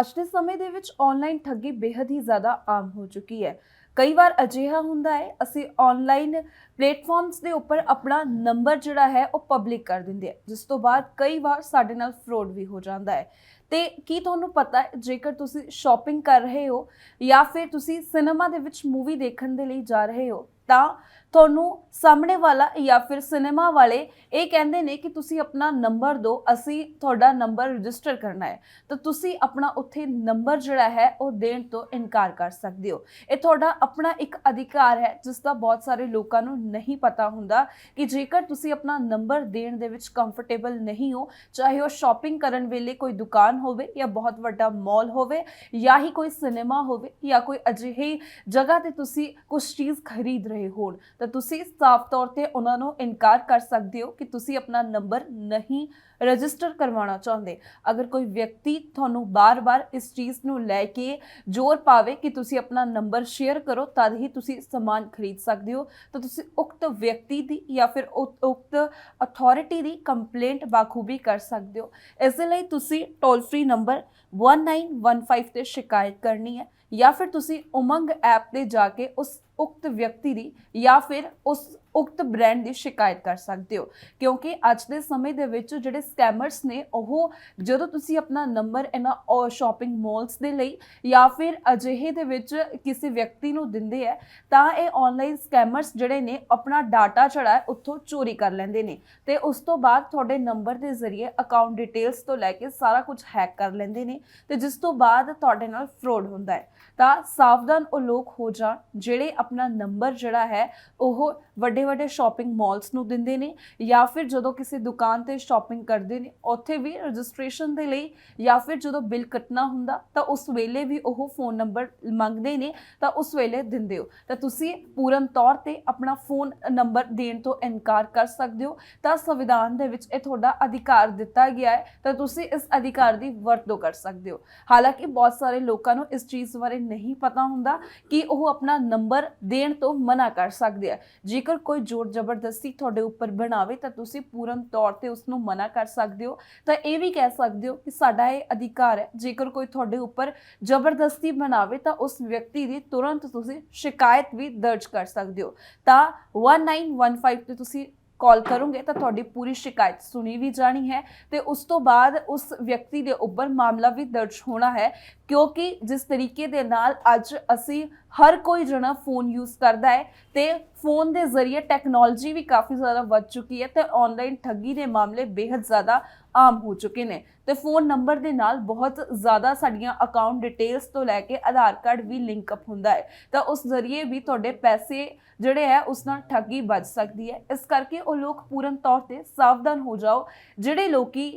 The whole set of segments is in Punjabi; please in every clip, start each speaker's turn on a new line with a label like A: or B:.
A: ਅੱਜ ਦੇ ਸਮੇਂ ਦੇ ਵਿੱਚ ਆਨਲਾਈਨ ਠੱਗੀ ਬੇहद ਹੀ ਜ਼ਿਆਦਾ ਆਮ ਹੋ ਚੁੱਕੀ ਹੈ। ਕਈ ਵਾਰ ਅਜਿਹਾ ਹੁੰਦਾ ਹੈ, ਅਸੀਂ ਆਨਲਾਈਨ ਪਲੇਟਫਾਰਮਸ ਦੇ ਉੱਪਰ ਆਪਣਾ ਨੰਬਰ ਜਿਹੜਾ ਹੈ, ਉਹ ਪਬਲਿਕ ਕਰ ਦਿੰਦੇ ਆ ਜਿਸ ਤੋਂ ਬਾਅਦ ਕਈ ਵਾਰ ਸਾਡੇ ਨਾਲ ਫਰੋਡ ਵੀ ਹੋ ਜਾਂਦਾ ਹੈ। ਤੇ ਕੀ ਤੁਹਾਨੂੰ ਪਤਾ ਹੈ, ਜੇਕਰ ਤੁਸੀਂ ਸ਼ਾਪਿੰਗ ਕਰ ਰਹੇ ਹੋ ਜਾਂ ਫਿਰ ਤੁਸੀਂ ਸਿਨੇਮਾ ਦੇ ਵਿੱਚ ਮੂਵੀ ਦੇਖਣ ਦੇ ਲਈ ਜਾ ਰਹੇ ਹੋ, ਤਾਂ ਤੁਹਾਨੂੰ ਸਾਹਮਣੇ ਵਾਲਾ ਜਾਂ ਫਿਰ ਸਿਨੇਮਾ ਵਾਲੇ ਇਹ ਕਹਿੰਦੇ ਨੇ ਕਿ ਤੁਸੀਂ ਆਪਣਾ ਨੰਬਰ ਦਿਓ, ਅਸੀਂ ਤੁਹਾਡਾ ਨੰਬਰ ਰਜਿਸਟਰ ਕਰਨਾ ਹੈ। ਤਾਂ ਤੁਸੀਂ ਆਪਣਾ ਉੱਥੇ ਨੰਬਰ ਜਿਹੜਾ ਹੈ, ਉਹ ਦੇਣ ਤੋਂ ਇਨਕਾਰ ਕਰ ਸਕਦੇ ਹੋ। ਇਹ ਤੁਹਾਡਾ ਆਪਣਾ ਇੱਕ ਅਧਿਕਾਰ ਹੈ, ਜਿਸ ਦਾ ਬਹੁਤ ਸਾਰੇ ਲੋਕਾਂ ਨੂੰ ਨਹੀਂ ਪਤਾ ਹੁੰਦਾ ਕਿ ਜੇਕਰ ਤੁਸੀਂ ਆਪਣਾ ਨੰਬਰ ਦੇਣ ਦੇ ਵਿੱਚ ਕੰਫਰਟੇਬਲ ਨਹੀਂ ਹੋ, ਚਾਹੇ ਉਹ ਸ਼ਾਪਿੰਗ ਕਰਨ ਵੇਲੇ ਕੋਈ ਦੁਕਾਨ ਹੋਵੇ ਜਾਂ ਬਹੁਤ ਵੱਡਾ ਮਾਲ ਹੋਵੇ, ਜਾਂ ਹੀ ਕੋਈ ਸਿਨੇਮਾ ਹੋਵੇ ਜਾਂ ਕੋਈ ਅਜਿਹੀ ਜਗ੍ਹਾ ਤੇ ਤੁਸੀਂ ਕੁਝ ਚੀਜ਼ ਖਰੀਦ ਰਹੇ ਹੋਣ ਤਾਂ ਤੁਸੀਂ ਸਾਫ਼ ਤੌਰ ਤੇ ਉਹਨਾਂ ਨੂੰ ਇਨਕਾਰ ਕਰ ਸਕਦੇ ਹੋ ਕਿ ਤੁਸੀਂ ਆਪਣਾ ਨੰਬਰ ਨਹੀਂ ਰਜਿਸਟਰ ਕਰਵਾਉਣਾ ਚਾਹੁੰਦੇ। ਅਗਰ ਕੋਈ ਵਿਅਕਤੀ ਤੁਹਾਨੂੰ ਬਾਰ-ਬਾਰ ਇਸ ਚੀਜ਼ ਨੂੰ ਲੈ ਕੇ ਜ਼ੋਰ ਪਾਵੇ ਕਿ ਤੁਸੀਂ ਆਪਣਾ ਨੰਬਰ ਸ਼ੇਅਰ ਕਰੋ, ਤਦ ਹੀ ਤੁਸੀਂ ਸਮਾਨ ਖਰੀਦ ਸਕਦੇ ਹੋ। ਤਾਂ ਤੁਸੀਂ ਉਕਤ ਵਿਅਕਤੀ ਦੀ ਜਾਂ ਫਿਰ ਉਕ- ਉਕਤ ਅਥਾਰਟੀ ਦੀ ਕੰਪਲੇਂਟ ਬਾਖੂਬੀ ਕਰ ਸਕਦੇ ਹੋ। ਇਸ ਦੇ ਲਈ ਤੁਸੀਂ ਟੋਲ ਫ੍ਰੀ ਨੰਬਰ 1915 ਤੇ ਸ਼ਿਕਾਇਤ ਕਰਨੀ ਹੈ। ਜਾਂ ਫਿਰ ਤੁਸੀਂ ਉਮੰਗ ਐਪ ਤੇ ਜਾ ਕੇ ਉਸ ਉਕਤ ਵਿਅਕਤੀ ਦੀ ਜਾਂ ਫਿਰ ਉਸ ਉਕਤ ਬ੍ਰਾਂਡ ਦੀ ਸ਼ਿਕਾਇਤ ਕਰ ਸਕਦੇ ਹੋ। ਕਿਉਂਕਿ ਅੱਜ ਦੇ ਸਮੇਂ ਦੇ ਵਿੱਚ ਜਿਹੜੇ ਸਕੈਮਰਸ ਨੇ, ਉਹ ਜਦੋਂ ਤੁਸੀਂ ਆਪਣਾ ਨੰਬਰ ਇਹਨਾਂ ਸ਼ਾਪਿੰਗ ਮਾਲਸ ਦੇ ਲਈ ਜਾਂ ਫਿਰ ਅਜਿਹੇ ਦੇ ਵਿੱਚ ਕਿਸੇ ਵਿਅਕਤੀ ਨੂੰ ਦਿੰਦੇ ਹੈ ਤਾਂ ਇਹ ਆਨਲਾਈਨ ਸਕੈਮਰਸ ਜਿਹੜੇ ਨੇ, ਆਪਣਾ ਡਾਟਾ ਜਿਹੜਾ ਉੱਥੋਂ ਚੋਰੀ ਕਰ ਲੈਂਦੇ ਨੇ। ਤੇ ਉਸ ਤੋਂ ਬਾਅਦ ਤੁਹਾਡੇ ਨੰਬਰ ਦੇ ਜ਼ਰੀਏ ਅਕਾਊਂਟ ਡਿਟੇਲਸ ਤੋਂ ਲੈ ਕੇ ਸਾਰਾ ਕੁਝ ਹੈਕ ਕਰ ਲੈਂਦੇ ਨੇ ਤੇ ਜਿਸ ਤੋਂ ਬਾਅਦ ਤੁਹਾਡੇ ਨਾਲ ਫਰੋਡ ਹੁੰਦਾ ਹੈ। ਤਾਂ ਸਾਵਧਾਨ ਉਹ ਲੋਕ ਹੋ ਜਾਣ ਜਿਹੜੇ ਆਪਣਾ ਨੰਬਰ ਜਿਹੜਾ ਹੈ, ਉਹ ਵੱਡੇ ਵੱਡੇ ਵੱਡੇ ਸ਼ਾਪਿੰਗ ਮਾਲਸ ਨੂੰ ਦਿੰਦੇ ਨੇ ਜਾਂ ਫਿਰ ਜਦੋਂ ਕਿਸੇ ਦੁਕਾਨ ਤੇ ਸ਼ਾਪਿੰਗ ਕਰਦੇ ਨੇ, ਉੱਥੇ ਵੀ ਰਜਿਸਟ੍ਰੇਸ਼ਨ ਦੇ ਲਈ ਜਾਂ ਫਿਰ ਜਦੋਂ ਬਿੱਲ ਕੱਟਣਾ ਹੁੰਦਾ, ਤਾਂ ਉਸ ਵੇਲੇ ਵੀ ਉਹ ਫੋਨ ਨੰਬਰ ਮੰਗਦੇ ਨੇ, ਤਾਂ ਉਸ ਵੇਲੇ ਦਿੰਦੇ ਹੋ। ਤਾਂ ਤੁਸੀਂ ਪੂਰਨ ਤੌਰ ਤੇ ਆਪਣਾ ਫੋਨ ਨੰਬਰ ਦੇਣ ਤੋਂ ਇਨਕਾਰ ਕਰ ਸਕਦੇ ਹੋ। ਤਾਂ ਸੰਵਿਧਾਨ ਦੇ ਵਿੱਚ ਇਹ ਤੁਹਾਡਾ ਅਧਿਕਾਰ ਦਿੱਤਾ ਗਿਆ ਹੈ, ਤਾਂ ਤੁਸੀਂ ਇਸ ਅਧਿਕਾਰ ਦੀ ਵਰਤੋਂ ਕਰ ਸਕਦੇ ਹੋ। ਹਾਲਾਂਕਿ ਬਹੁਤ ਸਾਰੇ ਲੋਕਾਂ ਨੂੰ ਇਸ ਚੀਜ਼ ਬਾਰੇ ਨਹੀਂ ਪਤਾ ਹੁੰਦਾ ਕਿ ਉਹ ਆਪਣਾ ਨੰਬਰ ਦੇਣ ਤੋਂ ਮਨਾ ਕਰ ਸਕਦੇ ਆ। ਜੇਕਰ ਕੋਈ ਜ਼ੋਰ ਜ਼ਬਰਦਸਤੀ ਤੁਹਾਡੇ ਉੱਪਰ ਬਣਾਵੇ ਤਾਂ ਤੁਸੀਂ ਪੂਰਨ ਤੌਰ ਤੇ ਉਸ ਨੂੰ ਮਨਾ ਕਰ ਸਕਦੇ ਹੋ। ਤਾਂ ਇਹ ਵੀ ਕਹਿ ਸਕਦੇ ਹੋ ਕਿ ਸਾਡਾ ਇਹ ਅਧਿਕਾਰ ਹੈ, ਜੇਕਰ ਕੋਈ ਤੁਹਾਡੇ ਉੱਪਰ ਜ਼ਬਰਦਸਤੀ ਬਣਾਵੇ ਤਾਂ ਉਸ ਵਿਅਕਤੀ ਦੀ ਤੁਰੰਤ ਤੁਸੀਂ ਸ਼ਿਕਾਇਤ ਵੀ ਦਰਜ ਕਰ ਸਕਦੇ ਹੋ। ਤਾਂ 1915 ਤੇ ਤੁਸੀਂ ਕਾਲ ਕਰੋਗੇ ਤਾਂ ਤੁਹਾਡੀ ਪੂਰੀ ਸ਼ਿਕਾਇਤ ਸੁਣੀ ਵੀ ਜਾਣੀ ਹੈ ਤੇ ਉਸ ਤੋਂ ਬਾਅਦ ਉਸ ਵਿਅਕਤੀ ਦੇ ਉੱਪਰ ਮਾਮਲਾ ਵੀ ਦਰਜ ਹੋਣਾ ਹੈ। ਕਿਉਂਕਿ ਜਿਸ ਤਰੀਕੇ ਦੇ ਨਾਲ ਅੱਜ ਅਸੀਂ ਹਰ ਕੋਈ ਜਣਾ ਫੋਨ ਯੂਜ਼ ਕਰਦਾ ਹੈ ਤੇ ਫੋਨ ਦੇ ਜ਼ਰੀਏ ਟੈਕਨੋਲੋਜੀ ਵੀ ਕਾਫੀ ਜ਼ਿਆਦਾ ਵੱਧ ਚੁੱਕੀ ਹੈ ਤੇ ਆਨਲਾਈਨ ਠੱਗੀ ਦੇ ਮਾਮਲੇ ਬੇहद ਜ਼ਿਆਦਾ ਆਮ ਹੋ ਚੁੱਕੇ ਨੇ। ਤੇ ਫੋਨ ਨੰਬਰ ਦੇ ਨਾਲ ਬਹੁਤ ਜ਼ਿਆਦਾ ਸਾਡੀਆਂ ਅਕਾਊਂਟ ਡਿਟੇਲਸ ਤੋਂ ਲੈ ਕੇ ਆਧਾਰ ਕਾਰਡ ਵੀ ਲਿੰਕ ਅਪ ਹੁੰਦਾ ਹੈ। ਤਾਂ ਉਸ ਜ਼ਰੀਏ ਵੀ ਤੁਹਾਡੇ ਪੈਸੇ ਜਿਹੜੇ ਹੈ ਉਸ ਨਾਲ ਠੱਗੀ ਵੱਜ ਸਕਦੀ ਹੈ। ਇਸ ਕਰਕੇ ਉਹ ਲੋਕ ਪੂਰਨ ਤੌਰ ਤੇ ਸਾਵਧਾਨ ਹੋ ਜਾਓ। ਜਿਹੜੇ ਲੋਕੀ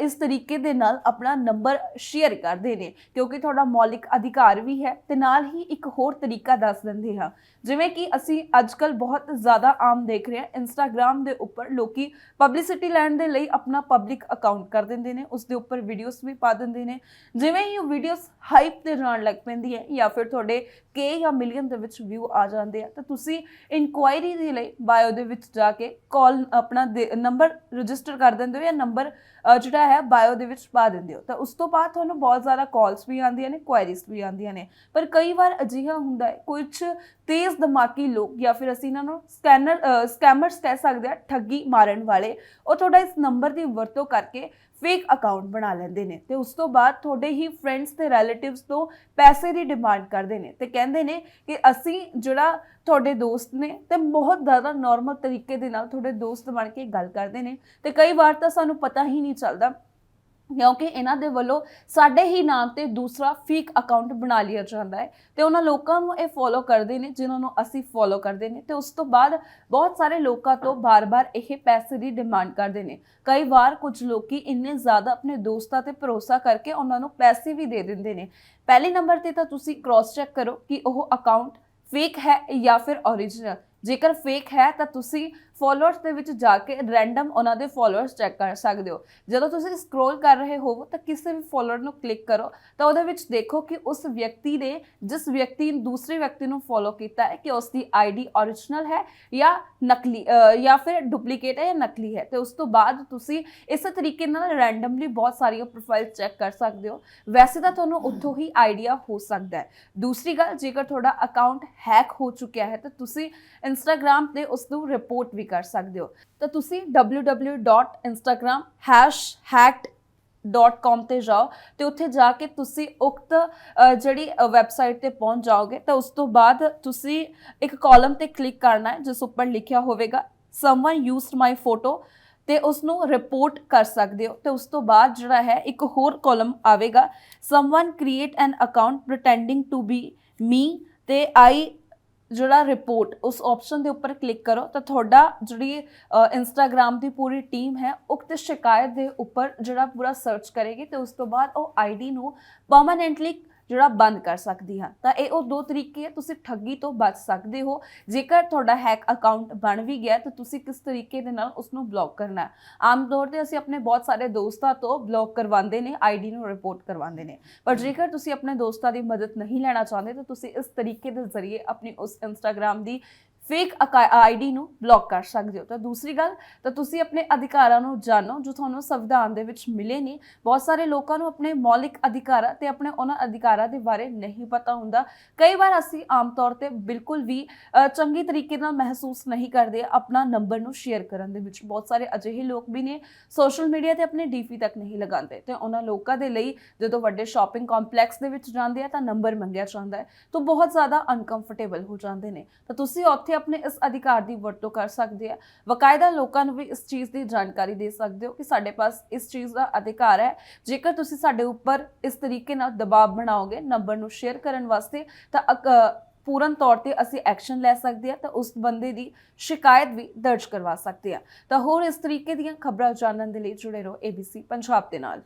A: ਇਸ ਤਰੀਕੇ ਦੇ ਨਾਲ ਆਪਣਾ ਨੰਬਰ ਸ਼ੇਅਰ ਕਰਦੇ ਨੇ, ਕਿਉਂਕਿ ਤੁਹਾਡਾ ਮੌਲਿਕ ਅਧਿਕਾਰ ਵੀ ਹੈ ਤੇ ਨਾਲ ਹੀ ਇੱਕ ਹੋਰ ਤਰੀਕਾ ਦੱਸ ਦਿੰਦੇ ਹਾਂ। ਜਿਵੇਂ ਕਿ ਅਸੀਂ ਅੱਜਕੱਲ ਬਹੁਤ ਜ਼ਿਆਦਾ ਆਮ ਦੇਖ ਰਹੇ ਹਾਂ ਇੰਸਟਾਗ੍ਰam ਦੇ ਉੱਪਰ ਲੋਕੀ ਪਬਲਿਸਿਟੀ ਲੈਣ ਦੇ ਲਈ ਆਪਣਾ ਪਬਲਿਕ ਅਕਾਊਂਟ ਕਰ ਦਿੰਦੇ ਨੇ ਉਸ ਦੇ ਉੱਪਰ ਵੀਡੀਓਜ਼ ਵੀ ਪਾ ਦਿੰਦੇ ਨੇ। ਜਿਵੇਂ ਹੀ ਉਹ ਵੀਡੀਓਜ਼ ਹਾਈਪ ਤੇ ਜਾਣ ਲੱਗ ਪੈਂਦੀ ਹੈ ਜਾਂ ਫਿਰ ਤੁਹਾਡੇ ਕੇ ਜਾਂ ਮਿਲੀਅਨ ਦੇ ਵਿੱਚ ਵਿਊ ਆ ਜਾਂਦੇ ਆ, ਤਾਂ ਤੁਸੀਂ ਇਨਕੁਆਇਰੀ ਦੇ ਲਈ ਬਾਇਓ ਦੇ ਵਿੱਚ ਜਾ ਕੇ ਕਾਲ ਆਪਣਾ ਨੰਬਰ ਰਜਿਸਟਰ ਕਰ ਦਿੰਦੇ ਹੋ ਜਾਂ ਨੰਬਰ ਜਿਹੜਾ ਹੈ ਬਾਇਓ ਦੇ ਵਿੱਚ ਪਾ ਦਿੰਦੇ ਹੋ। ਤਾਂ ਉਸ ਤੋਂ ਬਾਅਦ ਤੁਹਾਨੂੰ ਬਹੁਤ ਜ਼ਿਆਦਾ ਕਾਲਸ ਵੀ ਆਉਂਦੀਆਂ ਨੇ ਕੁਐਰੀਜ਼ ਵੀ ਆਉਂਦੀਆਂ ਨੇ। ਪਰ ਕਈ ਵਾਰ ਅਜਿਹਾ ਹੁੰਦਾ ਹੈ ਕੁਝ ਤੇਜ਼ ਦਿਮਾਗੀ ਲੋਕ ਜਾਂ ਫਿਰ ਅਸੀਂ ਇਹਨਾਂ ਨੂੰ ਸਕੈਨਰ ਸਕੈਮਰਸ ਕਹਿ ਸਕਦੇ ਆ ਠੱਗੀ ਮਾਰਨ ਵਾਲੇ, ਉਹ ਤੁਹਾਡਾ ਇਸ ਨੰਬਰ ਦੀ ਵਰਤੋਂ ਕਰਕੇ ਫੇਕ ਅਕਾਊਂਟ ਬਣਾ ਲੈਂਦੇ ਨੇ ਤੇ ਉਸ ਤੋਂ ਬਾਅਦ ਤੁਹਾਡੇ ਹੀ ਫਰੈਂਡਸ ਤੇ ਰਿਲੇਟਿਵਸ ਤੋਂ ਪੈਸੇ ਦੀ ਡਿਮਾਂਡ ਕਰਦੇ ਨੇ ਤੇ ਕਹਿੰਦੇ ਨੇ ਕਿ ਅਸੀਂ ਜਿਹੜਾ ਤੁਹਾਡੇ ਦੋਸਤ ਨੇ ਤੇ ਬਹੁਤ ਜ਼ਿਆਦਾ ਨਾਰਮਲ ਤਰੀਕੇ ਦੇ ਨਾਲ ਤੁਹਾਡੇ ਦੋਸਤ ਬਣ ਕੇ ਗੱਲ ਕਰਦੇ ਨੇ ਤੇ ਕਈ ਵਾਰ ਤਾਂ ਸਾਨੂੰ ਪਤਾ ਹੀ ਨਹੀਂ ਚੱਲਦਾ ਕਿਉਂਕਿ ਇਹਨਾਂ ਦੇ ਵੱਲੋਂ ਸਾਡੇ ਹੀ ਨਾਮ ਤੇ ਦੂਸਰਾ ਫੇਕ ਅਕਾਊਂਟ ਬਣਾ ਲਿਆ ਜਾਂਦਾ ਹੈ ਤੇ ਉਹਨਾਂ ਲੋਕਾਂ ਨੂੰ ਇਹ ਫੋਲੋ ਕਰਦੇ ਨੇ, ਜਿਨ੍ਹਾਂ ਨੂੰ ਅਸੀਂ ਫੋਲੋ ਕਰਦੇ ਨੇ ਤੇ ਉਸ ਤੋਂ ਬਾਅਦ ਬਹੁਤ ਸਾਰੇ ਲੋਕਾਂ ਤੋਂ ਬਾਰ-ਬਾਰ ਇਹ ਪੈਸੇ ਦੀ ਡਿਮਾਂਡ ਕਰਦੇ ਨੇ। ਕਈ ਵਾਰ ਕੁਝ ਲੋਕੀ ਇੰਨੇ ਜ਼ਿਆਦਾ ਆਪਣੇ ਦੋਸਤਾਂ ਤੇ ਭਰੋਸਾ ਕਰਕੇ ਉਹਨਾਂ ਨੂੰ ਪੈਸੇ ਵੀ ਦੇ ਦਿੰਦੇ ਨੇ। ਪਹਿਲੇ ਨੰਬਰ ਤੇ ਤਾਂ ਤੁਸੀਂ ਕ੍ਰਾਸ ਚੈੱਕ ਕਰੋ ਕਿ ਉਹ ਅਕਾਊਂਟ ਫੇਕ ਹੈ ਜਾਂ ਫਿਰ origignal ਜੇਕਰ ਫੇਕ ਹੈ ਤਾਂ ਤੁਸੀਂ ਫੋਲੋਅਰਸ ਦੇ ਵਿੱਚ ਜਾ ਕੇ ਰੈਂਡਮ ਉਹਨਾਂ ਦੇ ਫੋਲੋਅਰਸ ਚੈੱਕ ਕਰ ਸਕਦੇ ਹੋ। ਜਦੋਂ ਤੁਸੀਂ ਸਕਰੋਲ ਕਰ ਰਹੇ ਹੋਵੋ, ਤਾਂ ਕਿਸੇ ਵੀ ਫੋਲੋਅਰ ਨੂੰ ਕਲਿੱਕ ਕਰੋ, ਤਾਂ ਉਹਦੇ ਵਿੱਚ ਦੇਖੋ ਕਿ ਉਸ ਵਿਅਕਤੀ ਨੇ ਜਿਸ ਵਿਅਕਤੀ ਨੇ ਦੂਸਰੇ ਵਿਅਕਤੀ ਨੂੰ ਫੋਲੋ ਕੀਤਾ ਹੈ, ਕਿ ਉਸ ਦੀ ਆਈਡੀ origignal ਹੈ ਜਾਂ ਨਕਲੀ ਜਾਂ ਫਿਰ ਡੁਪਲੀਕੇਟ ਹੈ ਜਾਂ ਨਕਲੀ ਹੈ। ਤੇ ਉਸ ਤੋਂ ਬਾਅਦ ਤੁਸੀਂ ਇਸੇ ਤਰੀਕੇ ਨਾਲ ਰੈਂਡਮਲੀ ਬਹੁਤ ਸਾਰੀਆਂ ਪ੍ਰੋਫਾਈਲ ਚੈੱਕ ਕਰ ਸਕਦੇ ਹੋ। ਵੈਸੇ ਤਾਂ ਤੁਹਾਨੂੰ ਉੱਥੋਂ ਹੀ ਆਈਡੀਆ ਹੋ ਸਕਦਾ ਹੈ। ਦੂਸਰੀ ਗੱਲ, ਜੇਕਰ ਤੁਹਾਡਾ ਅਕਾਊਂਟ ਹੈਕ ਹੋ ਚੁੱਕਿਆ ਹੈ, ਤਾਂ ਤੁਸੀਂ ਇੰਸਟਾਗ੍ਰam ਤੇ ਉਸ ਨੂੰ ਰਿਪੋਰਟ ਵੀ ਕਰ ਸਕਦੇ ਹੋ ਤਾਂ ਤੁਸੀਂ www.instagramhacked.com ਤੇ ਜਾਓ ਤੇ ਉੱਥੇ ਜਾ ਕੇ ਤੁਸੀਂ ਉਕਤ ਅ, ਜਿਹੜੀ ਵੈਬਸਾਈਟ ਤੇ ਪਹੁੰਚ ਜਾਓਗੇ ਤਾਂ ਉਸ ਤੋਂ ਬਾਅਦ ਤੁਸੀਂ ਇੱਕ ਕਾਲਮ ਤੇ ਕਲਿੱਕ ਕਰਨਾ ਹੈ ਜਿਸ ਉੱਪਰ ਲਿਖਿਆ ਹੋਵੇਗਾ ਸਮਵਨ ਯੂਜ਼ਡ ਮਾਈ ਫੋਟੋ ਤੇ ਉਸ ਨੂੰ ਰਿਪੋਰਟ ਕਰ ਸਕਦੇ ਹੋ ਤੇ ਉਸ ਤੋਂ ਬਾਅਦ ਜਿਹੜਾ ਹੈ ਇੱਕ ਹੋਰ ਕਾਲਮ ਆਵੇਗਾ someone create an account pretending to be me ਤੇ ਆਈ ਜਿਹੜਾ ਰਿਪੋਰਟ ਉਸ ਆਪਸ਼ਨ ਦੇ ਉੱਪਰ ਕਲਿੱਕ ਕਰੋ, ਤਾਂ ਤੁਹਾਡਾ ਜਿਹੜੀ ਇੰਸਟਾਗ੍ਰam ਦੀ ਪੂਰੀ ਟੀਮ ਹੈ ਉਕਤ ਸ਼ਿਕਾਇਤ ਦੇ ਉੱਪਰ ਜਿਹੜਾ ਪੂਰਾ ਸਰਚ ਕਰੇਗੀ ਤੇ ਉਸ ਤੋਂ ਬਾਅਦ ਉਹ ਆਈਡੀ ਨੂੰ ਪਰਮਾਨੈਂਟਲੀ ਜਿਹੜਾ ਬੰਦ ਕਰ ਸਕਦੀ ਹਾਂ। ਤਾਂ ਇਹ ਉਹ ਦੋ ਤਰੀਕੇ ਹੈ ਤੁਸੀਂ ਠੱਗੀ ਤੋਂ ਬਚ ਸਕਦੇ ਹੋ। ਜੇਕਰ ਤੁਹਾਡਾ ਹੈਕ ਅਕਾਊਂਟ ਬਣ ਵੀ ਗਿਆ, ਤਾਂ ਤੁਸੀਂ ਕਿਸ ਤਰੀਕੇ ਦੇ ਨਾਲ ਉਸ ਨੂੰ ਬਲੌਕ ਕਰਨਾ ਹੈ? ਆਮ ਤੌਰ ਤੇ ਅਸੀਂ ਆਪਣੇ ਬਹੁਤ ਸਾਰੇ ਦੋਸਤਾਂ ਤੋਂ ਬਲੌਕ ਕਰਵਾਉਂਦੇ ਨੇ ਆਈਡੀ ਨੂੰ ਰਿਪੋਰਟ ਕਰਵਾਉਂਦੇ ਨੇ। ਪਰ ਜੇਕਰ ਤੁਸੀਂ ਆਪਣੇ ਦੋਸਤਾਂ ਦੀ ਮਦਦ ਨਹੀਂ ਲੈਣਾ ਚਾਹੁੰਦੇ, ਤਾਂ ਤੁਸੀਂ ਇਸ ਤਰੀਕੇ ਦੇ ਜ਼ਰੀਏ ਆਪਣੀ ਉਸ ਇੰਸਟਾਗ੍ਰam ਦੀ ਫੇਕ ਆਈਡੀ ਨੂੰ ਬਲੌਕ ਕਰ ਸਕਦੇ ਹੋ। ਤਾਂ ਦੂਸਰੀ ਗੱਲ, ਤਾਂ ਤੁਸੀਂ ਆਪਣੇ ਅਧਿਕਾਰਾਂ ਨੂੰ ਜਾਣੋ, ਜੋ ਤੁਹਾਨੂੰ ਸੰਵਿਧਾਨ ਦੇ ਵਿੱਚ ਮਿਲੇ ਨੇ। ਬਹੁਤ ਸਾਰੇ ਲੋਕਾਂ ਨੂੰ ਆਪਣੇ ਮੌਲਿਕ ਅਧਿਕਾਰਾਂ ਤੇ ਆਪਣੇ ਉਹਨਾਂ ਅਧਿਕਾਰਾਂ ਦੇ ਬਾਰੇ ਨਹੀਂ ਪਤਾ ਹੁੰਦਾ। ਕਈ ਵਾਰ ਅਸੀਂ ਆਮ ਤੌਰ ਤੇ ਬਿਲਕੁਲ ਵੀ ਚੰਗੀ ਤਰੀਕੇ ਨਾਲ ਮਹਿਸੂਸ ਨਹੀਂ ਕਰਦੇ ਆਪਣਾ ਨੰਬਰ ਨੂੰ ਸ਼ੇਅਰ ਕਰਨ ਦੇ ਵਿੱਚ। ਬਹੁਤ ਸਾਰੇ ਅਜਿਹੇ ਲੋਕ ਵੀ ਨੇ ਸੋਸ਼ਲ ਮੀਡੀਆ ਤੇ ਆਪਣੇ ਡੀਪੀ ਤੱਕ ਨਹੀਂ ਲਗਾਉਂਦੇ। ਤੇ ਉਹਨਾਂ ਲੋਕਾਂ ਦੇ ਲਈ ਜਦੋਂ ਵੱਡੇ ਸ਼ਾਪਿੰਗ ਕੰਪਲੈਕਸ ਦੇ ਵਿੱਚ ਜਾਂਦੇ ਆ ਤਾਂ ਨੰਬਰ ਮੰਗਿਆ ਜਾਂਦਾ ਹੈ, ਤਾਂ ਬਹੁਤ ਜ਼ਿਆਦਾ ਅਨਕੰਫਰਟੇਬਲ ਹੋ ਜਾਂਦੇ ਨੇ। ਤਾਂ ਤੁਸੀਂ ਉੱਥੇ ਆਪਣੇ ਇਸ ਅਧਿਕਾਰ ਦੀ ਵਰਤੋਂ ਕਰ ਸਕਦੇ ਆ। ਵਕਾਇਦਾ ਲੋਕਾਂ ਨੂੰ ਵੀ ਇਸ ਚੀਜ਼ ਦੀ ਜਾਣਕਾਰੀ ਦੇ ਸਕਦੇ ਹੋ ਕਿ ਸਾਡੇ ਪਾਸ ਇਸ ਚੀਜ਼ ਦਾ ਅਧਿਕਾਰ ਹੈ। ਜੇਕਰ ਤੁਸੀਂ ਸਾਡੇ ਉੱਪਰ ਇਸ ਤਰੀਕੇ ਨਾਲ ਦਬਾਅ ਬਣਾਓਗੇ ਨੰਬਰ ਨੂੰ ਸ਼ੇਅਰ ਕਰਨ ਵਾਸਤੇ, ਤਾਂ ਅਕ- ਪੂਰਨ ਤੌਰ ਤੇ ਅਸੀਂ ਐਕਸ਼ਨ ਲੈ ਸਕਦੇ ਆ, ਤਾਂ ਉਸ ਬੰਦੇ ਦੀ ਸ਼ਿਕਾਇਤ ਵੀ ਦਰਜ ਕਰਵਾ ਸਕਦੇ ਆ। ਤਾਂ ਹੋਰ ਇਸ ਤਰੀਕੇ ਦੀਆਂ ਖਬਰਾਂ ਜਾਣਨ ਦੇ ਲਈ ਜੁੜੇ ਰਹੋ ABC ਪੰਜਾਬ ਦੇ ਨਾਲ।